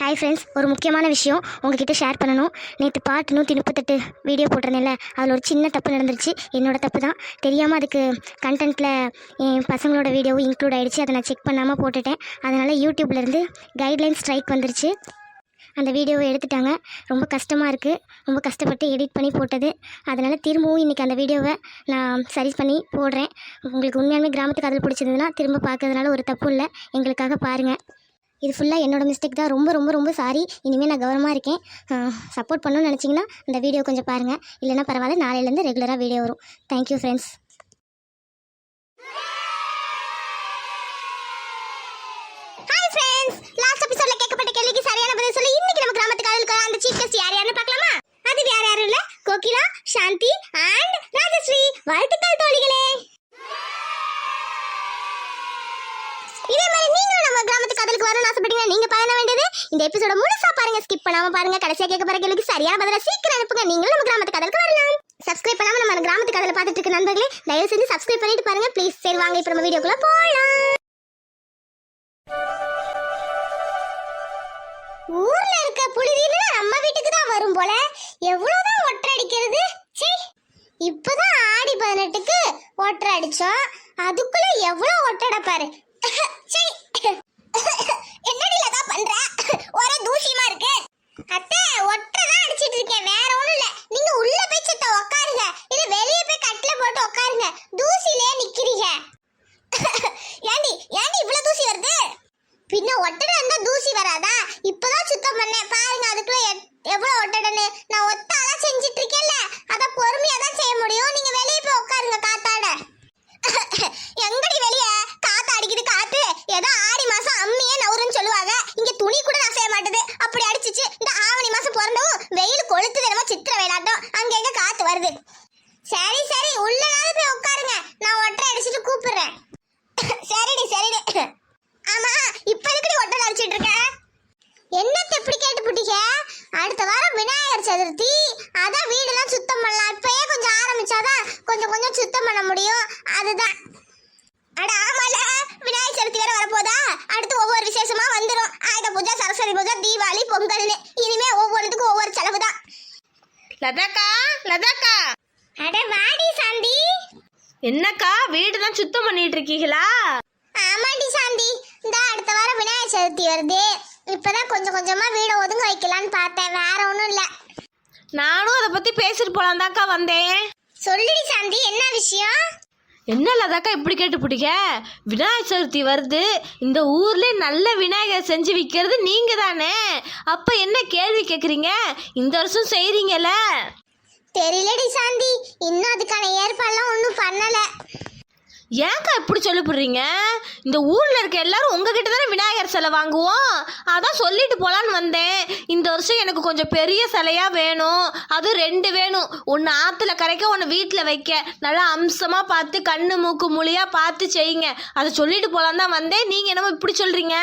Hi friends ஒரு முக்கியமான விஷயம் உங்ககிட்ட ஷேர் பண்ணணும். நேற்று பாட்டு நூற்றி முப்பத்தெட்டு வீடியோ போட்டிருந்தேன்ல அதில் ஒரு சின்ன தப்பு நடந்துருச்சு. என்னோடய தப்பு தான். தெரியாமல் அதுக்கு கண்டென்ட்டில் என் பசங்களோட வீடியோவும் இன்க்ளூட் ஆகிடுச்சு அதை நான் செக் பண்ணாமல் போட்டுட்டேன். அதனால் யூடியூப்லேருந்து கைட்லைன் ஸ்ட்ரைக் வந்துருச்சு. அந்த வீடியோவை எடுத்துட்டாங்க. ரொம்ப கஷ்டமாக இருக்குது ரொம்ப கஷ்டப்பட்டு எடிட் பண்ணி போட்டது. அதனால் திரும்பவும் இன்றைக்கி அந்த வீடியோவை நான் சரி பண்ணி போடுறேன். உங்களுக்கு உண்மையாலுமே கிராமத்துக்கு அதில் பிடிச்சிருந்ததுன்னா திரும்ப பார்க்கறதுனால ஒரு தப்பு இல்லை. எங்களுக்காக பாருங்கள் இது ஃபுல்லாக என்னோட மிஸ்டேக் தான். ரொம்ப ரொம்ப ரொம்ப சாரி இனிமேல் நான் கவனமாக இருக்கேன். சப்போர்ட் பண்ணணும்னு நினச்சிங்கன்னா இந்த வீடியோ கொஞ்சம் பாருங்கள் இல்லைன்னா பரவாயில்ல நாளையிலேருந்து ரெகுலராக வீடியோ வரும். Thank you friends hi friends last எபிசோட்ல கேட்கப்பட்ட கேள்விக்கு சரியான பதில் சொல்லி இன்னைக்கு நம்ம கிராமத்து காதலுக்கு அந்த சீஃப் கெஸ்ட் யார் யாருன்னு பார்க்கலாமா? அது யார் யாரும் இல்ல. கோகிலா சாந்தி அண்ட் ராஜஸ்ரீ. வாழ்த்துக்கள் தோழிகளே. இதே மாதிரி நீங்களும் நம்ம கிராமத்து காதலுக்கு வரணும்னு ஆசைப்பட்டீங்கன்னா நீங்க பண்ண வேண்டியது? இந்த எபிசோட முழுசா பாருங்க ஸ்கிப் பண்ணாம பாருங்க. கடைசியா கேட்க போற கேள்விக்கு சரியான பதில சீக்கிரம் அனுப்புங்க. நீங்களும் நம்ம கிராமத்து காதலுக்கு வரலாம். சப்ஸ்கிரைப் பண்ணாம நம்ம கிராமத்து காதலை பார்த்துட்டு இருக்க நண்பர்களே தயவு செஞ்சு சப்ஸ்கிரைப் பண்ணிட்டு பாருங்க. ப்ளீஸ் சரி வாங்க இப்போ நம்ம வீடியோக்குள்ள போகலாம் ஊர்ல இருக்க புழுதினா நம்ம வீட்டுக்கு தான் வரும் போல. எவ்வளவுதான் ஒற்றை அடிக்கிறது? சீ இப்பதான் ஆடி பதினெட்டுக்கு ஒற்றை அடிச்சோம். அதுக்குள்ள எவ்வளவு ஒட்டடை பாரு சீ என்னடி லதா பண்ற ஒரே தூசியமா இருக்கு அத்தை ஒற்றை தான் அடிச்சிட்டு இருக்கேன். வேற ஒண்ணும் இல்ல. நீங்க உள்ள போய் சத்த உட்காருங்க இல்ல வெளிய போய் கட்டில போட்டு உட்காருங்க தூசிலே நிக்கிறீங்க. ஏண்டி ஏண்டி இவ்வளவு தூசி வருது? பின்ன ஒட்டடை இருந்தா தூசி வராதா? இப்பதான் சுத்தம் பண்ணேன். பாருங்க அதுக்குள்ள எவ்வளவு ஒட்டடைன்னு. நான் ஒத்தாளா செஞ்சிட்டு இருக்கேன்ல. அத பொறுமையா தான் செய்ய முடியும். நீங்க வெளியே போய் உட்காருங்க காத்தாட எங்கடி வெளிய? அடிக்குது காத்து. ஏதோ ஆடி மாசம் அம்மியே நவுறுன்னு சொல்லுவாங்க. இங்க துணி கூட அசைய மாட்டேது. அப்படி அடிச்சிச்சு. இந்த ஆவணி மாசம் பிறந்தவும் வெயில் கொளுத்து தினமா சித்திர வேலாட்டம் அங்க எங்க காத்து வருது. சரி சரி. உள்ள போய் உட்காருங்க. நான் ஒட்டரை அடிச்சிட்டு கூப்பிடுறேன். சரிடி சரிடி. ஆமா இப்ப எதுக்குடி ஒட்டரை அடிச்சிட்டு இருக்க? என்னத்த எப்படி கேட்டு புட்டிக்க அடுத்த வாரம் விநாயகர் சதுர்த்தி. அதான் வீடெல்லாம் சுத்தம் பண்ணலாம். இப்பயே கொஞ்சம் ஆரம்பிச்சாதான் கொஞ்சம் கொஞ்சம் சுத்தம் பண்ண முடியும். அதுதான். அட ஆமால. விநாயகர் சதுர்த்தி வேற வரப்போதா? அடுத்து ஒவ்வொரு விசேஷமா வந்துரும். ஆயுத பூஜை சரஸ்வதி பூஜை தீபாவளி பொங்கல்னு. இனிமே ஒவ்வொன்றுத்துக்கும் ஒவ்வொரு செலவு தான் லதாக்கா லதாக்கா. அட வாடி சாந்தி. என்னக்கா வீடு தான் சுத்தம் பண்ணிட்டு இருக்கீங்களா ஆமாடி சாந்தி. இந்த அடுத்த வாரம் விநாயகர் சதுர்த்தி வருது. இப்பதான் கொஞ்சம் கொஞ்சமா வீடை ஒதுங்க வைக்கலான்னு பார்த்தேன். வேற ஒன்றும் இல்லை. நானும் அதை பத்தி பேசிட்டு போலாம் தான்க்கா வந்தேன். சொல்லுடி சாந்தி என்ன விஷயம்? என்ன லதாக்கா இப்படி கேட்டு பிடிக்க விநாயகர் சதுர்த்தி வருது. இந்த ஊர்ல நல்ல விநாயகர் செஞ்சு விற்கிறது நீங்க தானே அப்ப என்ன கேள்வி கேக்குறீங்க? இந்த வருஷம் செய்றீங்கல்ல? தெரியலடி சாந்தி. இன்னும் அதுக்கான ஏற்பாடுலாம் ஒன்றும் பண்ணலை. ஏங்கா இப்படி சொல்லப்படுறீங்க? இந்த ஊரில் இருக்க எல்லாரும் உங்ககிட்ட தானே விநாயகர் சிலை வாங்குவோம்? அதான் சொல்லிட்டு போகலான்னு வந்தேன். இந்த வருஷம் எனக்கு கொஞ்சம் பெரிய சிலையாக வேணும். அதுவும் ரெண்டு வேணும். ஒன்று ஆற்றுல கரைக்க ஒன்று வீட்டில் வைக்க. நல்லா அம்சமாக பார்த்து கண்ணு மூக்கு மொழியாக பார்த்து செய்யுங்க. அதை சொல்லிட்டு போகலான்னு தான் வந்தேன். நீங்கள் என்னமோ இப்படி சொல்கிறீங்க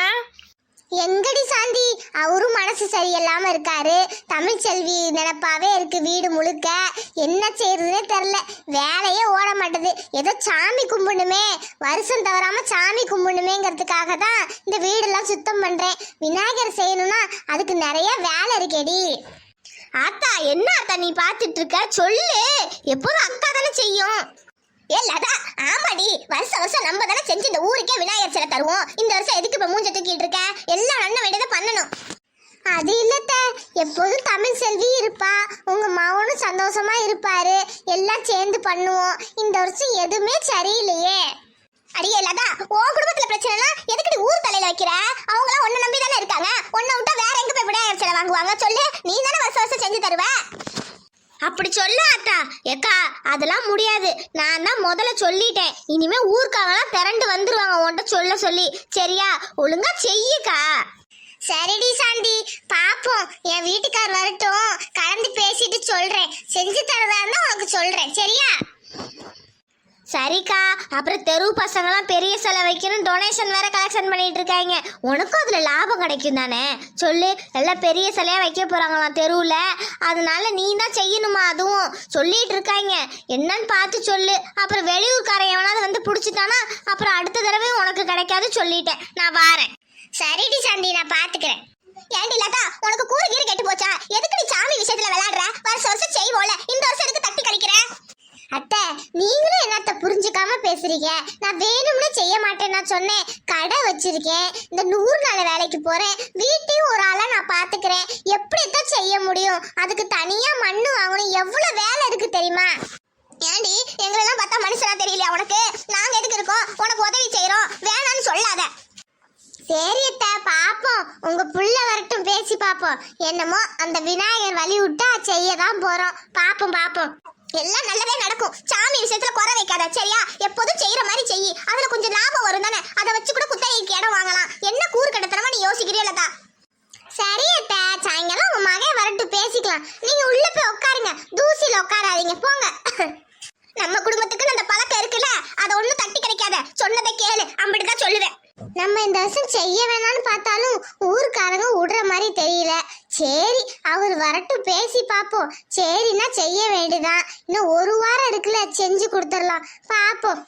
எங்கடி சாந்தி? அவரும் மனசு சரியில்லாம இருக்காரு. தமிழ் செல்வி நினப்பாவே இருக்கு வீடு முழுக்க. என்ன செய்யறதுனே தெரில. வேலையே ஓட மாட்டேது. ஏதோ சாமி கும்பிடணுமே. வருஷம் தவறாம சாமி கும்பிடணுமேங்கிறதுக்காக தான் இந்த வீடெல்லாம் சுத்தம் பண்றேன். விநாயகர் செய்யணும்னா அதுக்கு நிறைய வேலை இருக்கேடி. ஆத்தா என்ன ஆத்தா நீ பார்த்துட்டு இருக்க? சொல்லு. எப்போதும் அக்கா தானே செய்யும். ஏ லதா ஆமாடி. வருஷம் வருஷம் நம்ம தானே செஞ்சு இந்த ஊருக்கே விநாயகர் சிலை தருவோம். இந்த வருஷம் எதுக்கு இப்ப மூஞ்ச தூக்கிட்டு இருக்க? எல்லாம் நல்ல வேண்டியதை பண்ணணும். அது இல்லத்த எப்போதும் தமிழ் செல்வி இருப்பா. உங்க மகனும் சந்தோஷமா இருப்பாரு. எல்லாம் சேர்ந்து பண்ணுவோம். இந்த வருஷம் எதுவுமே சரியில்லையே. அடியே லதா உன் குடும்பத்துல பிரச்சனைனா எதுக்குடி ஊர் தலையில வைக்கிற? அவங்களாம் ஒன்ன நம்பி தானே இருக்காங்க. ஒன்ன விட்டா வேற எங்க போய் விநாயகர் சிலை வாங்குவாங்க? சொல்லு நீ தானே வருஷம் வருஷம் செஞ்சு தருவ? அப்படி சொல்லு அத்தா ஏக்கா அதெல்லாம் முடியாது. நான் தான் முதல்ல சொல்லிட்டேன். இனிமே ஊர்க்காகலாம் திரண்டு வந்துருவாங்க உன்கிட்ட சொல்ல சொல்லி. சரியா? ஒழுங்கா செய்யுக்கா. சரிடி சாந்தி. பாப்போம். என் வீட்டுக்கார் வரட்டும். கலந்து பேசிட்டு சொல்றேன். செஞ்சு தரதா இருந்தா உனக்கு சொல்றேன். சரியா? சரிக்கா. அப்புறம் தெரு பசங்களாம் பெரிய சிலை வைக்கணும் டொனேஷன் வேற கலெக்ஷன் பண்ணிட்டு இருக்காங்க. உனக்கும் அதுல லாபம் கிடைக்கும் தானே? சொல்லு எல்லாம் பெரிய சிலையா வைக்க போறாங்களாம் தெருவில். அதனால நீ தான் செய்யணுமா அதுவும்? சொல்லிட்டு இருக்காங்க. என்னன்னு பார்த்து சொல்லு. அப்புறம் வெளியூர்காரன் எவனாவது வந்து பிடிச்சிட்டானா அப்புறம் அடுத்த தடவை உனக்கு கிடைக்காது சொல்லிட்டேன். நான் வாரேன். சரிடி சாந்தி நான் பாத்துக்கிறேன் ஏண்டி லதா உனக்கு கூறு கீறு கெட்டு போச்சா? எதுக்கு நீ சாமி விஷயத்துல விளையாடுற? வருஷம் வருஷம் செய்வோல இந்த வருஷம் எதுக்கு தட்டி கழிக்கிற? அத்தை நீங்களும் என்னத்த புரிஞ்சுக்காம பேசுறீங்க? நான் வேணும்னு செய்ய மாட்டேன் நான் சொன்னேன். கடை வச்சிருக்கேன். இந்த நூறு நாள் வேலைக்கு போறேன். வீட்டையும் ஒரு ஆளா நான் பாத்துக்கிறேன். எப்படித்தான் செய்ய முடியும்? அதுக்கு தனியா மண்ணு வாங்கணும் எவ்வளவு வேலை இருக்கு தெரியுமா? ஏண்டி எங்களெல்லாம் பார்த்தா மனுஷனா தெரியலையா உனக்கு? நாங்க எதுக்கு இருக்கோம்? உனக்கு உதவி செய்யறோம் வேணாம்னு சொல்லாத. சரி அத்தை பாப்போம். உங்க புள்ள வரட்டும் பேசி பாப்போம். என்னமோ அந்த விநாயகர் வழி விட்டா செய்ய தான் போறோம். பாப்போம் பாப்போம். எல்லாம் நல்லதே நடக்கும். சாமி விஷயத்துல குறை வைக்காத சரியா? எப்போதும் செய்யற மாதிரி செய் அதுல கொஞ்சம் லாபம் வரும் தானே? அதை வச்சு கூட குத்தகைக்கு இடம் வாங்கலாம். என்ன கூறு கட்டத்தனமா நீ யோசிக்கிறீங்களா சரி அத்தா சாயங்காலம் உங்க மகன் வரட்டு பேசிக்கலாம். நீங்க உள்ள போய் உட்காருங்க. தூசியில உட்காராதீங்க. போங்க. நம்ம குடும்பத்துக்கு அந்த பழக்கம் இருக்குல்ல? அதை ஒண்ணும் தட்டி கிடைக்காத. சொன்னதை கேளு. அப்படிதான் சொல்லுவேன். நம்ம இந்த வருஷம் செய்ய வேணாம்னு பார்த்தாலும் ஊருக்காரங்க விடுற மாதிரி தெரியல. சரி அவர் வரட்டும் பேசி பார்ப்போம். சரின்னா செய்ய வேண்டியதான் இன்னும் ஒரு வாரம் இருக்குல்ல செஞ்சு கொடுத்துடலாம். பார்ப்போம்.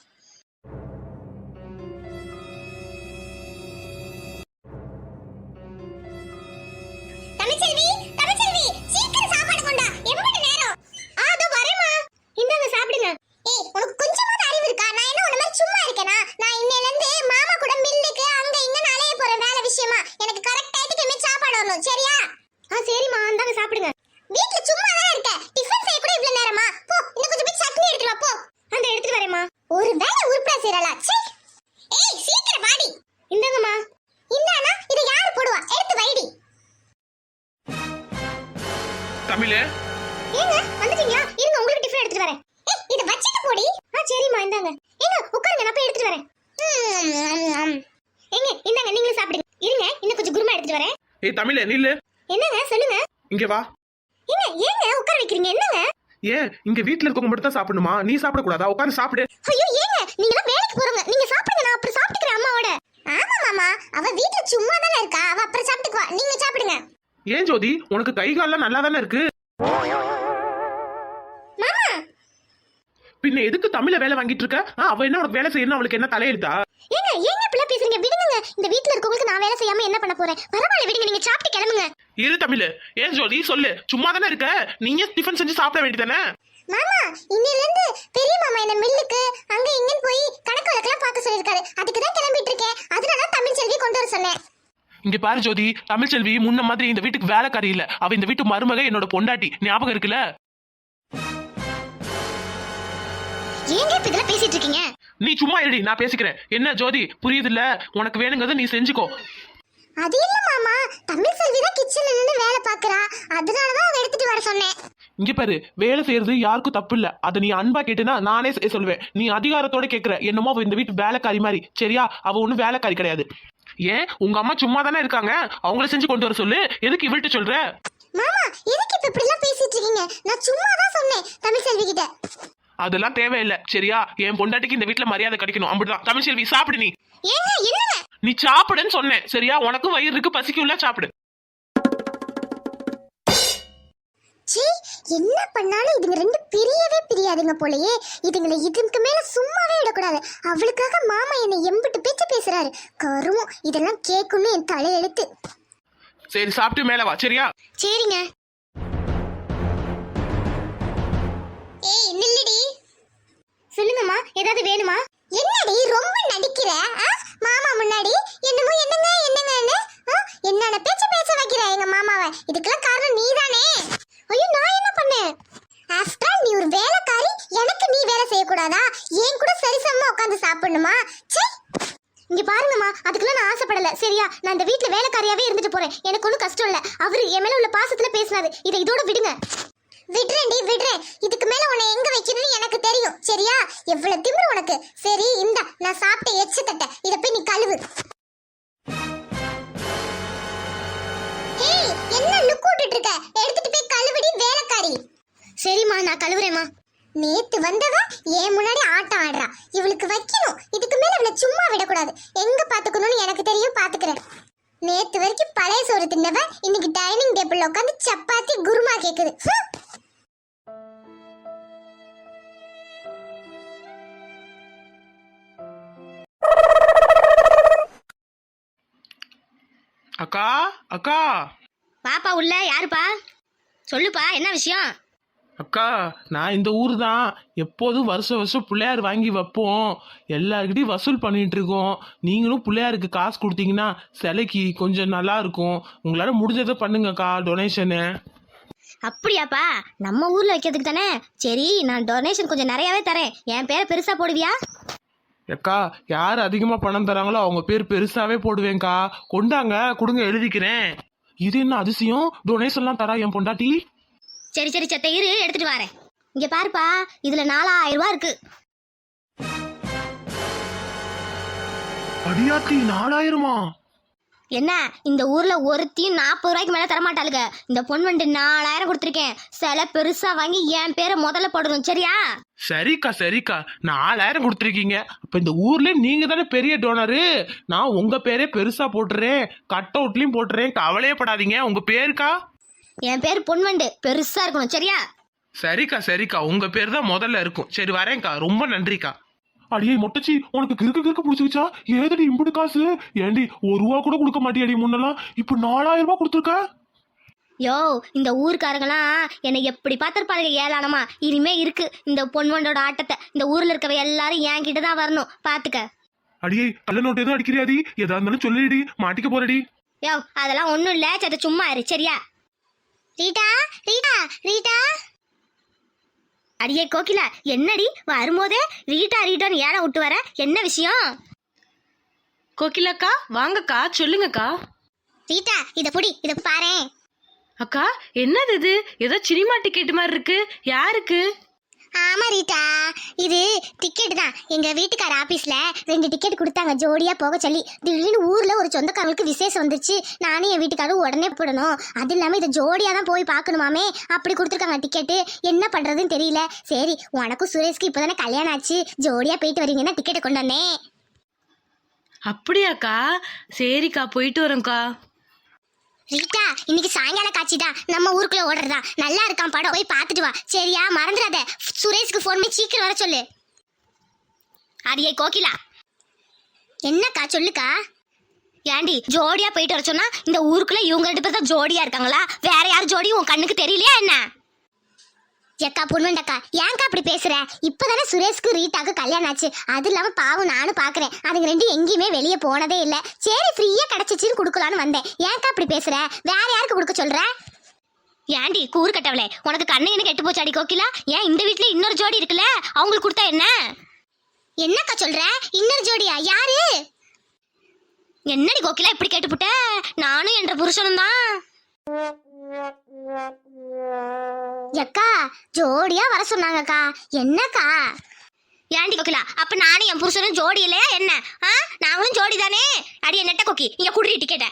ஏய் தமிழே நில்லு. என்னங்க சொல்லுங்க. இங்க வா. ஏங்க ஏங்க உட்கார வைக்கிறீங்க என்னங்க? ஏன் இங்க வீட்ல இருக்கவங்க மட்டும் தான் சாப்பிடணுமா? நீ சாப்பிடக்கூடாதா? உட்காந்து சாப்பிடு. ஐயோ ஏங்க நீங்களாம் வேலைக்கு போறவங்க. நீங்க சாப்பிடுங்க நான் அப்புறம் சாப்பிட்டுக்கிறேன் அம்மாவோட. ஆமா மாமா. அவ வீட்ல சும்மா தானே இருக்கா. அவ அப்புறம் சாப்பிட்டுக்குவா. நீங்க சாப்பிடுங்க. ஏன் ஜோதி? உனக்கு கை கால்லாம் நல்லா தானே இருக்கு? பின்ன எதுக்கு தமிழ வேலை வாங்கிட்டு இருக்க? அவ என்ன உனக்கு வேலை செய்யணும் அவளுக்கு என்ன தலையெழுத்தா? ஏங்க ஏங்க இப்படி பேசுறீங்க? விடுங்க. இந்த வீட்ல இருக்கவங்களுக்கு நான் வேலை செய்யாம என்ன பண்ண போறேன்? பரவாயில்ல விடுங்க. நீங்க சாப்பிட்டு கிளம்புங்க. இரு தமிழ். ஏன் ஜோதி சொல்லு. சும்மா தானே இருக்க? நீங்க டிஃபன் செஞ்சு சாப்பிட வேண்டியதானே மாமா இன்னில இருந்து பெரிய மாமா என்ன மில்லுக்கு அங்க இங்கன்னு போய் கணக்கு வழக்கெல்லாம் பார்க்க சொல்லிருக்காரு அதுக்கு தான் கிளம்பிட்டு இருக்கேன். அதனால தான் தமிழ் செல்வி கொண்டு வர சொன்னேன். இங்க பாரு ஜோதி. தமிழ்ச்செல்வி முன்ன மாதிரி இந்த வீட்டுக்கு வேலைக்காரி இல்ல. அவ இந்த வீட்டு மருமக என்னோட பொண்டாட்டி. ஞாபகம் இருக்குல்ல? ஏங்க இப்ப இதெல்லாம் பேசிட்டு இருக்கீங்க நீ சும்மா இருடி நான் பேசிக்கிறேன். என்ன ஜோதி புரியுதுல்ல? உனக்கு வேணுங்கிறத நீ செஞ்சுக்கோ. அது இல்ல மாமா. தமிழ் செல்வி தான் கிச்சன்ல நின்னு வேலை பாக்குறா அதனால தான் அவ எடுத்துட்டு வர சொன்னேன். இங்க பாரு வேலை செய்யறது யாருக்கும் தப்பு இல்ல. அதை நீ அன்பா கேட்டுனா நானே செ- சொல்லுவேன். நீ அதிகாரத்தோட கேக்குற. என்னமோ அவ இந்த வீட்டு வேலைக்காரி மாதிரி. சரியா? அவ ஒண்ணும் வேலைக்காரி கிடையாது. ஏன்? உங்க அம்மா சும்மா தானே இருக்காங்க? அவங்கள செஞ்சு கொண்டு வர சொல்லு. எதுக்கு இவள்கிட்ட சொல்ற? மாமா எதுக்கு இப்ப இப்படி எல்லாம் பேசிட்டு இருக்கீங்க நான் சும்மா தான் சொன்னேன் தமிழ் செல்வி கிட்ட அதெல்லாம் தேவையில்லை. சரியா? என் பொண்டாட்டிக்கு இந்த வீட்டுல மரியாதை கிடைக்கணும். அப்படிதான். தமிழ்செல்வி சாப்பிடு நீ. நீ சாப்பிடுன்னு சொன்னேன். சரியா? உனக்கும் வயிறு இருக்கு பசிக்கும்ல சாப்பிடு. சீ என்ன பண்ணாலும் இதுங்க ரெண்டு பிரியவே பிரியாதுங்க போலயே. இதுங்களை இதுக்கு மேல சும்மாவே விடக்கூடாது. அவளுக்காக மாமா என்னை எம்பிட்டு பேச்சு பேசுறாரு. கருமம் இதெல்லாம் கேட்கணும் என் தலையெழுத்து. சரி சாப்பிட்டு மேல வா. சரியா? சரிங்க. ஏய் நில்லுடி. சொல்லுங்கம்மா ஏதாவது வேணுமா? என்னடி ரொம்ப நடிக்கிற? மாமா முன்னாடி? என்னமோ என்னங்க என்னங்கன்னு? ஆ? என்னென்ன பேச்சு பேச வைக்கிற எங்க மாமாவை. இதுக்கெல்லாம் காரணம் நீதானே. ஐயோ நான் என்ன பண்ணேன்? ஆஃப்டர் நீ ஒரு வேலைக்காரி. எனக்கு நீ வேலை செய்யக்கூடாதா? ஏன் கூட சரிசமமா உட்காந்து சாப்பிடணுமா? சே இங்க பாருங்கம்மா அதுக்கெல்லாம் நான் ஆசைப்படல. சரியா? நான் இந்த வீட்டுல வேலைக்காரியாவே இருந்துட்டு போறேன். எனக்கு ஒன்றும் கஷ்டம் இல்ல. அவரு என் மேல உள்ள பாசத்துல பேசினாரு. இதை இதோட விடுங்க. விடுறேன்டி விடுறேன். இதுக்கு மேல உன்னை எங்க வைக்கணும்னு எனக்கு தெரியும் சரியா? எவ்வளவு திமிரு உனக்கு. சரி இந்த நான் சாப்பிட்ட எச்சு தட்ட. இத போய் நீ கழுவு. ஏய் என்ன லுக் விட்டுட்டு இருக்க எடுத்துட்டு போய் கழுவடி வேலைக்காரி. சரிம்மா நான் கழுவுறேம்மா. நேத்து வந்தவ ஏன் முன்னாடி ஆட்டம் ஆடுறா. இவளுக்கு வைக்கணும். இதுக்கு மேல இவளை சும்மா விடக்கூடாது. எங்க பாத்துக்கணும்னு எனக்கு தெரியும் பாத்துக்கிறேன். நேத்து வரைக்கும் பழைய சோறு தின்னவ இன்னைக்கு டைனிங் டேபிள்ல உட்காந்து சப்பாத்தி குருமா கேக்குது. அக்கா அக்கா. பாப்பா உள்ள யாருப்பா? சொல்லுப்பா என்ன விஷயம்? அக்கா நான் இந்த ஊர் தான் எப்போதும் வருஷம் வருஷம் பிள்ளையார் வாங்கி வைப்போம். எல்லாருக்கிட்டையும் வசூல் பண்ணிட்டு இருக்கோம். நீங்களும் பிள்ளையாருக்கு காசு கொடுத்தீங்கன்னா சிலைக்கு கொஞ்சம் நல்லா இருக்கும். உங்களால முடிஞ்சதை பண்ணுங்கக்கா டொனேஷனு அப்படியாப்பா? நம்ம ஊர்ல வைக்கிறதுக்கு தானே? சரி நான் டொனேஷன் கொஞ்சம் நிறையவே தரேன். என் பேரை பெருசா போடுவியா? அக்கா யார் அதிகமாக பணம் தராங்களோ அவங்க பேர் பெருசாவே போடுவேன்க்கா. கொண்டாங்க கொடுங்க எழுதிக்கிறேன். இது என்ன அதிசயம்? டொனேஷன்லாம் தரா என் பொண்டாட்டி? சரி சரி சத்த இரு எடுத்துட்டு வரேன். இங்க பாருப்பா இதுல நாலாயிரம் ரூபாய் இருக்கு. அடியாத்தி நாலாயிரமா? என்ன இந்த ஊர்ல ஒருத்தியும் நாற்பது ரூபாய்க்கு மேல தரமாட்டாளுங்க இந்த பொன் வண்டு நாலாயிரம் கொடுத்துருக்கேன். சில பெருசா வாங்கி என் பேரை முதல்ல போடணும் சரியா? சரிக்கா சரிக்கா. நாலாயிரம் கொடுத்துருக்கீங்க. அப்ப இந்த ஊர்ல நீங்க தானே பெரிய டோனரு நான் உங்க பேரே பெருசா போட்டுறேன். கட் அவுட்லயும் போட்டுறேன். கவலையே படாதீங்க உங்க பேருக்கா? என் பேர் பொன்வண்டு பெருசா இருக்கணும் சரியா? சரிக்கா சரிக்கா. உங்க பேர் தான் முதல்ல இருக்கும். சரி வரேன்க்கா. ரொம்ப நன்றிக்கா. அடியே மொட்டச்சி உனக்கு கிறுக்கு கிறுக்கு பிடிச்சிருச்சா? ஏதடி இம்புடு காசு? ஏண்டி ஒரு ரூபா கூட கொடுக்க மாட்டியாடி முன்னெல்லாம்? இப்போ நாலாயிரம் ரூபாய் கொடுத்துருக்க? யோ இந்த ஊர்க்காரங்களாம் என்னை எப்படி பார்த்துருப்பாருங்க ஏளானமா இனிமே இருக்கு. இந்த பொன்வண்டோட ஆட்டத்தை இந்த ஊர்ல இருக்கவ எல்லாரும் என் கிட்ட தான் வரணும். பாத்துக்க அடியே கள்ள நோட்டு எதுவும் அடிக்கிறியாடி? எதா இருந்தாலும் சொல்லிடி மாட்டிக்க போறடி. யோ அதெல்லாம் ஒண்ணும் இல்ல சத்த சும்மா இரு சரியா? Rita Rita Rita. அடியே கோகிலா என்னடி? வரும்போதே ரீட்டா ரீட்டான்னு ஏழை விட்டு வர? என்ன விஷயம்? கோகிலாக்கா வாங்கக்கா சொல்லுங்கக்கா. ரீட்டா இத புடி இத பாரேன். அக்கா என்னது இது? ஏதோ சினிமா டிக்கெட் மாதிரி இருக்கு. யாருக்கு? ஆமா ரீட்டா. இது டிக்கெட் தான். எங்க வீட்டுக்கார ஆபீஸ்ல ரெண்டு டிக்கெட் கொடுத்தாங்க. ஜோடியா போக சொல்லி. திடீர்னு ஊர்ல ஒரு சொந்தக்காரங்களுக்கு விசேஷம் வந்துச்சு நானும் என் வீட்டுக்காரும் உடனே போடணும். அது இல்லாம இதை ஜோடியா தான் போய் பார்க்கணுமாமே? அப்படி கொடுத்துருக்காங்க டிக்கெட்டு என்ன பண்றதுன்னு தெரியல. சரி உனக்கும் சுரேஷ்க்கு இப்போதானே கல்யாணம் ஆச்சு. ஜோடியா போயிட்டு வரீங்கன்னா டிக்கெட்டை கொண்டு வந்தேன். அப்படியாக்கா? சரிக்கா போயிட்டு வரோம்க்கா. ரீட்டா இன்னைக்கு சாயங்கால காட்சி தான் நம்ம ஊருக்குள்ள ஓடுறதா. நல்லா இருக்கான் படம். போய் பார்த்துட்டு வா. சரியா? மறந்துடாத. சுரேஷ்க்கு ஃபோன் பண்ணி சீக்கிரம் வர சொல்லு. அடியே கோகிலா. என்னக்கா சொல்லுக்கா. ஏண்டி ஜோடியா போயிட்டு வர சொன்னா இந்த ஊருக்குள்ள இவங்க ரெண்டு பேர் தான் ஜோடியா இருக்காங்களா? வேற யார் ஜோடி உன் கண்ணுக்கு தெரியலையா என்ன? எக்கா பொண்ணுண்டக்கா ஏன்க்கா அப்படி பேசுற? இப்பதானே சுரேஷ்க்கு ரீட்டாக்கு கல்யாணம் ஆச்சு. அது இல்லாம பாவம் நானும் பாக்குறேன். அதுங்க ரெண்டு எங்கேயுமே வெளியே போனதே இல்ல. சரி ஃப்ரீயா கிடைச்சிச்சுன்னு கொடுக்கலான்னு வந்தேன். ஏன்க்கா அப்படி பேசுற? வேற யாருக்கு கொடுக்க சொல்ற? ஏண்டி கூறு கட்டவளே. உனக்கு கண்ணு என்ன கெட்டு போச்சாடி கோகிலா? ஏன் இந்த வீட்ல இன்னொரு ஜோடி இருக்குல்ல? அவங்களுக்கு கொடுத்தா என்ன? என்னக்கா சொல்ற? இன்னொரு ஜோடியா? யாரு? என்னடி கோகிலா இப்படி கேட்டுப்புட்ட? நானும் என்ற புருஷனும் தான் எக்கா ஜோடியா வர சொன்னாங்கக்கா. என்னக்கா? ஏண்டி கொக்கிலா அப்ப நானும் என் புருஷனும் ஜோடி இல்லையா என்ன? ஆ? நாங்களும் ஜோடி தானே? அடியே நெட்ட கொக்கி இங்க குடுறி டிக்கெட்ட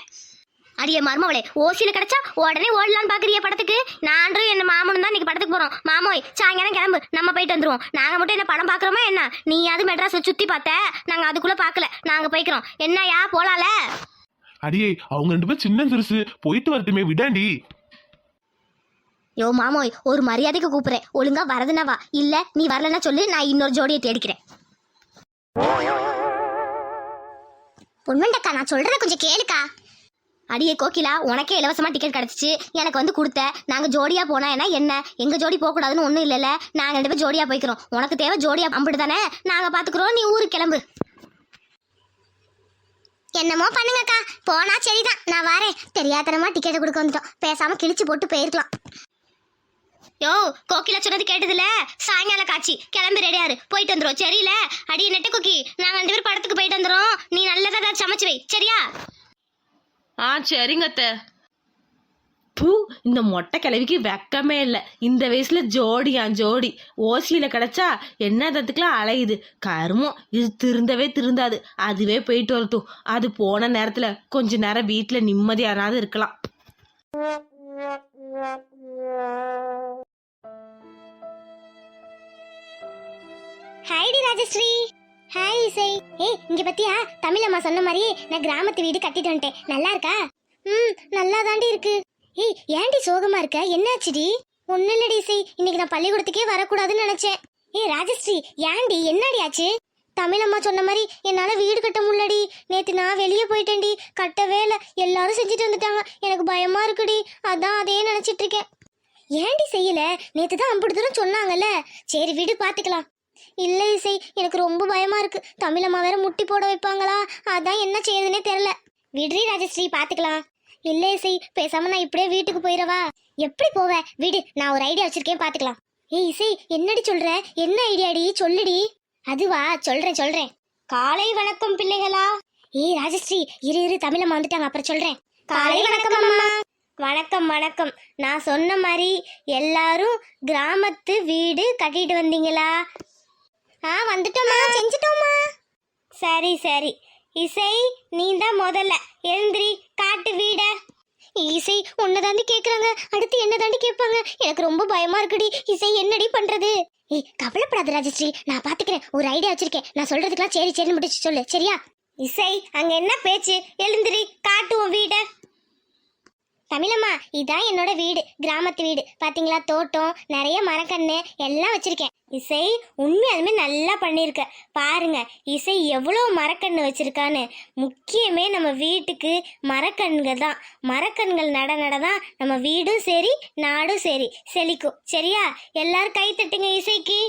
அடிய மருமவளே ஓசியில கிடைச்சா உடனே ஓடலான்னு பாக்குறிய படத்துக்கு? நானும் என் மாமனும் தான் இன்னைக்கு படத்துக்கு போறோம். மாமோய் சாயங்காலம் கிளம்பு நம்ம போயிட்டு வந்துருவோம். நாங்க மட்டும் என்ன படம் பாக்குறோமா என்ன? நீ அது மெட்ராஸ் சுத்தி பார்த்த? நாங்க அதுக்குள்ள பாக்கல. நாங்க போய்க்கிறோம். என்னயா போலால? அடியே அவங்க ரெண்டு பேரும் சின்ன சிறுசு. போயிட்டு வரட்டுமே விடாண்டி. யோ மாமோய் ஒரு மரியாதைக்கு கூப்பிடுறேன். ஒழுங்கா வரதுனா இல்ல நீ வரலன்னா சொல்லு நான் இன்னொரு ஜோடியை தேடிக்கிறேன். பொன்மண்டக்கா நான் சொல்றத கொஞ்சம் கேளுக்கா. அடியே கோகிலா உனக்கே இலவசமா டிக்கெட் கிடைச்சிச்சு. எனக்கு வந்து கொடுத்த. நாங்க ஜோடியா போனா என்ன என்ன? எங்க ஜோடி போக கூடாதுன்னு ஒண்ணும் இல்லல நாங்க ரெண்டு பேரும் ஜோடியா போய்க்கிறோம். உனக்கு தேவை ஜோடியா அம்பிட்டு தானே? நாங்க பாத்துக்கிறோம் நீ ஊருக்கு கிளம்பு. என்னமோ பண்ணுங்கக்கா. போனா சரிதான். நான் வரேன். தெரியாதனமா டிக்கெட் கொடுக்க வந்துட்டோம். பேசாம கிழிச்சு போட்டு போயிருக்கலாம். யோ கோகிலா சொன்னது கேட்டதுல? சாயங்கால காட்சி. கிளம்பி ரெடியாரு. போயிட்டு வந்துரும் சரியில அடி நெட்ட குக்கி. நாங்க ரெண்டு பேரும் படத்துக்கு போயிட்டு வந்துரும் நீ நல்லதா ஏதாவது சமைச்சு வை. சரியா? ஆ சரிங்கத்த பூ இந்த மொட்டை கிழவிக்கு வெக்கமே இல்லை. இந்த வயசுல ஜோடியா ஜோடி. ஓசியில கிடைச்சா என்னதுக்கெல்லாம் அலையுது. கருமம். இது திருந்தவே திருந்தாது. அதுவே போயிட்டு வரட்டும். அது போன நேரத்துல கொஞ்ச நேரம் வீட்டுல நிம்மதியானாவது இருக்கலாம். ஹாய்டி ராஜஸ்ரீ. ஹாய் இசை. ஏய் இங்க பத்தியா? தமிழம்மா சொன்ன மாதிரி நான் கிராமத்து வீடு கட்டிட்டு வந்துட்டேன். நல்லா இருக்கா? ம் நல்லா தாண்டி இருக்கு. ஏய் ஏன்டி சோகமா இருக்க? என்னாச்சுடி? ஒன்னும் இல்லடி இசை. இன்னைக்கு நான் பள்ளிக்கூடத்துக்கே வரக்கூடாதுன்னு நினைச்சேன். ஏய் ராஜஸ்ரீ ஏன்டி? என்னடி ஆச்சு? தமிழம்மா சொன்ன மாதிரி என்னால வீடு கட்ட முடியலடி. நேற்று நான் வெளியே போயிட்டேன்டி. கட்டவே இல்லை. எல்லாரும் செஞ்சுட்டு வந்துட்டாங்க. எனக்கு பயமா இருக்குடி. அதான் அதே நினைச்சிட்டு இருக்கேன். ஏன்டி செய்யல? நேற்று தான் அம்புட்டு தூரம் சொன்னாங்கல்ல. சரி வீடு பாத்துக்கலாம். இல்லை இசை எனக்கு ரொம்ப பயமா இருக்கு. தமிழம்மா வேற முட்டி போட வைப்பாங்களா? அதான் என்ன செய்யுதுன்னே தெரியல. விடுறி ராஜஸ்ரீ பாத்துக்கலாம். இல்லை இசை பேசாம நான் இப்படியே வீட்டுக்கு போயிடவா எப்படி போவ? வீடு நான் ஒரு ஐடியா வச்சிருக்கேன் பாத்துக்கலாம். ஏய் இசை என்னடி சொல்ற? என்ன ஐடியாடி? சொல்லுடி. அதுவா? சொல்றேன் சொல்றேன். காலை வணக்கம் பிள்ளைகளா. ஏய் ராஜஸ்ரீ இரு இரு தமிழம்மா வந்துட்டாங்க அப்புறம் சொல்றேன். காலை வணக்கம் அம்மா. வணக்கம் வணக்கம். நான் சொன்ன மாதிரி எல்லாரும் கிராமத்து வீடு கட்டிட்டு வந்தீங்களா? ஆ வந்துட்டோமா செஞ்சிட்டோமா சரி சரி. இசை நீ தான் முதல்ல. எழுந்திரி காட்டு வீட. இசை உன்னை தாண்டி கேக்குறாங்க அடுத்து என்ன தாண்டி கேட்பாங்க எனக்கு ரொம்ப பயமா இருக்குடி. இசை என்னடி பண்றது? ஏய் கவலைப்படாத ராஜஸ்ரீ. நான் பாத்துக்கிறேன். ஒரு ஐடியா வச்சிருக்கேன். நான் சொல்றதுக்கெல்லாம் சரி சரி முடிச்சு சொல்லு. சரியா? இசை அங்க என்ன பேச்சு? எழுந்திரி காட்டுவோம் வீட. தமிழம்மா இதான் என்னோட வீடு கிராமத்து வீடு. பாத்தீங்களா தோட்டம் நிறைய மரக்கண்ணு எல்லாம் வச்சிருக்கேன். இசை உண்மையாலுமே நல்லா பண்ணியிருக்க. பாருங்க இசை எவ்வளோ மரக்கண்ணு வச்சிருக்கான்னு. முக்கியமே நம்ம வீட்டுக்கு மரக்கண்கள் தான். மரக்கண்கள் நட நட தான் நம்ம வீடும் சரி நாடும் சரி செழிக்கும். சரியா? எல்லாரும் கை தட்டுங்க இசைக்கு.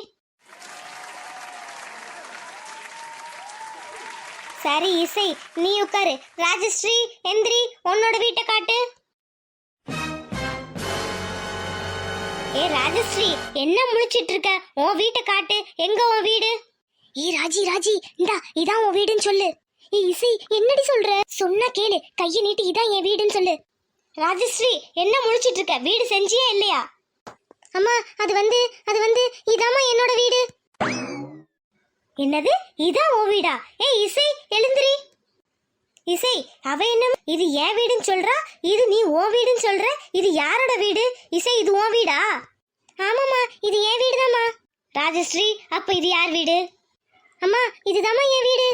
சரி இசை நீ உட்காரு. ராஜஸ்ரீ எந்திரி உன்னோட வீட்டை காட்டு. ஏ ராஜஸ்ரீ என்ன முழிச்சிட்டு இருக்க உன் வீட்டை காட்டு. எங்க உன் வீடு? ஏ ராஜி ராஜி இந்தா இதான் உன் வீடுன்னு சொல்லு. ஏ இசை என்னடி சொல்ற? சொன்னா கேளு. கையை நீட்டி இதான் என் வீடுன்னு சொல்லு. ராஜஸ்ரீ என்ன முழிச்சிட்டு இருக்க வீடு செஞ்சியே இல்லையா? அம்மா அது வந்து அது வந்து இதாம்மா என்னோட வீடு. என்னது? இதான் உன் வீடா? ஏ இசை எழுந்திரி. இசை அவ என்ன இது என் வீடுன்னு சொல்றா இது நீ உன் வீடுன்னு சொல்ற இது யாரோட வீடு? இசை இது உன் வீடா? ஆமாம்மா இது என் வீடுதாம்மா. ராஜஸ்ரீ அப்ப இது யார் வீடு? அம்மா இதுதாம்மா என் வீடு.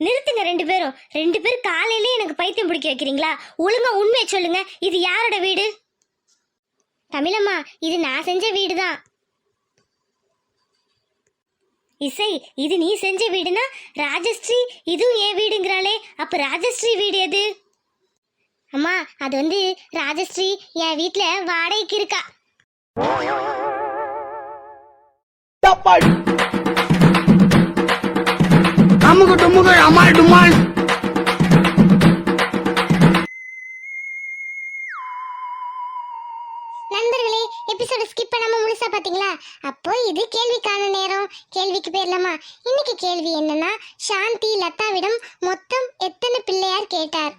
நிறுத்துங்க ரெண்டு பேரும். ரெண்டு பேரும் காலையிலே எனக்கு பைத்தியம் பிடிக்க வைக்கிறீங்களா? ஒழுங்கா உண்மையை சொல்லுங்க. இது யாரோட வீடு? தமிழம்மா இது நான் செஞ்ச வீடு தான் இசை இது நீ செஞ்ச வீடுனா ராஜஸ்ரீ இதுவும் என் வீடுங்கிறாளே. அப்ப ராஜஸ்ரீ வீடு எது? அம்மா அது வந்து ராஜஸ்ரீ என் வீட்ல வாடகைக்கு இருக்கா. அம்முக்கு டுமுகு அமால் டும்மாள். எபிசோட ஸ்கிப் பண்ணாம முழுசா பாத்தீங்களா? அப்போ இது கேள்விக்கான நேரம். கேள்விக்கு போயிடலாமா இன்னைக்கு கேள்வி என்னன்னா சாந்தி லதாவிடம் மொத்தம் எத்தனை பிள்ளையார் கேட்டார்?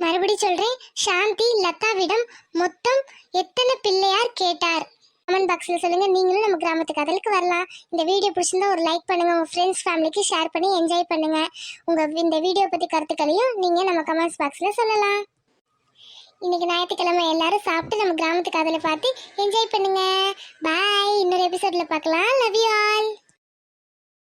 மறுபடி சொல்றேன். சாந்தி லதாவிடம் மொத்தம் எத்தனை பிள்ளையார் கேட்டார்? கமெண்ட் பாக்ஸில் சொல்லுங்கள் நீங்களும் நம்ம கிராமத்து கதலுக்கு வரலாம். இந்த வீடியோ பிடிச்சிருந்தா ஒரு லைக் பண்ணுங்கள் உங்கள் ஃப்ரெண்ட்ஸ் ஃபேமிலிக்கு ஷேர் பண்ணி என்ஜாய் பண்ணுங்கள் உங்கள் இந்த வீடியோ பற்றி கருத்துக்களையும் நீங்கள் நம்ம கமெண்ட்ஸ் பாக்ஸில் சொல்லலாம். இன்னைக்கு ஞாயிற்றுக்கிழமை எல்லாரும் சாப்பிட்டு நம்ம கிராமத்து காதலை பார்த்து என்ஜாய் பண்ணுங்க. பாய் இன்னொரு எபிசோட்ல பார்க்கலாம். Love you all